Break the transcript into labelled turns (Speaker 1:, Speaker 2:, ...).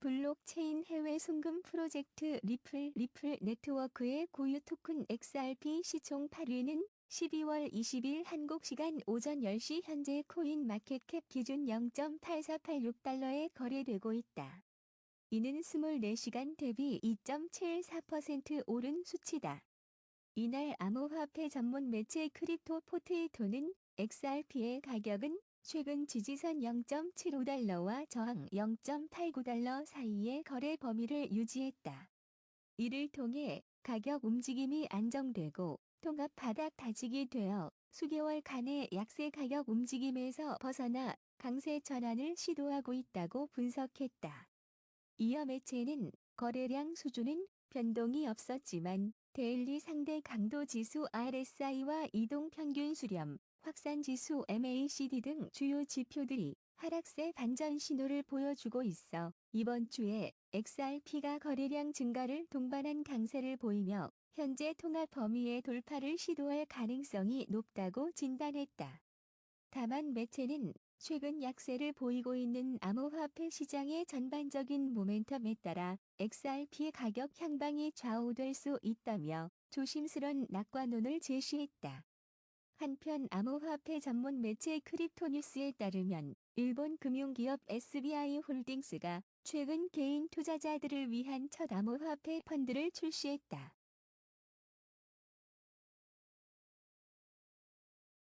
Speaker 1: 블록체인 해외 송금 프로젝트 리플 리플 네트워크의 고유 토큰 XRP 시총 8위는 12월 20일 한국 시간 오전 10시 현재 코인 마켓캡 기준 0.8486달러에 거래되고 있다. 이는 24시간 대비 2.74% 오른 수치다. 이날 암호화폐 전문 매체 크립토 포테이토는 XRP의 가격은 최근 지지선 0.75달러와 저항 0.89달러 사이의 거래 범위를 유지했다. 이를 통해 가격 움직임이 안정되고 통합 바닥 다지기 되어 수개월간의 약세 가격 움직임에서 벗어나 강세 전환을 시도하고 있다고 분석했다. 이어 매체는 거래량 수준은 변동이 없었지만 데일리 상대 강도 지수 RSI와 이동 평균 수렴, 확산 지수 MACD 등 주요 지표들이 하락세 반전 신호를 보여주고 있어 이번 주에 XRP가 거래량 증가를 동반한 강세를 보이며 현재 통합 범위의 돌파를 시도할 가능성이 높다고 진단했다. 다만 매체는 최근 약세를 보이고 있는 암호화폐 시장의 전반적인 모멘텀에 따라 XRP 가격 향방이 좌우될 수 있다며 조심스런 낙관론을 제시했다. 한편 암호화폐 전문 매체 크립토뉴스에 따르면 일본 금융기업 SBI 홀딩스가 최근 개인 투자자들을 위한 첫 암호화폐 펀드를 출시했다.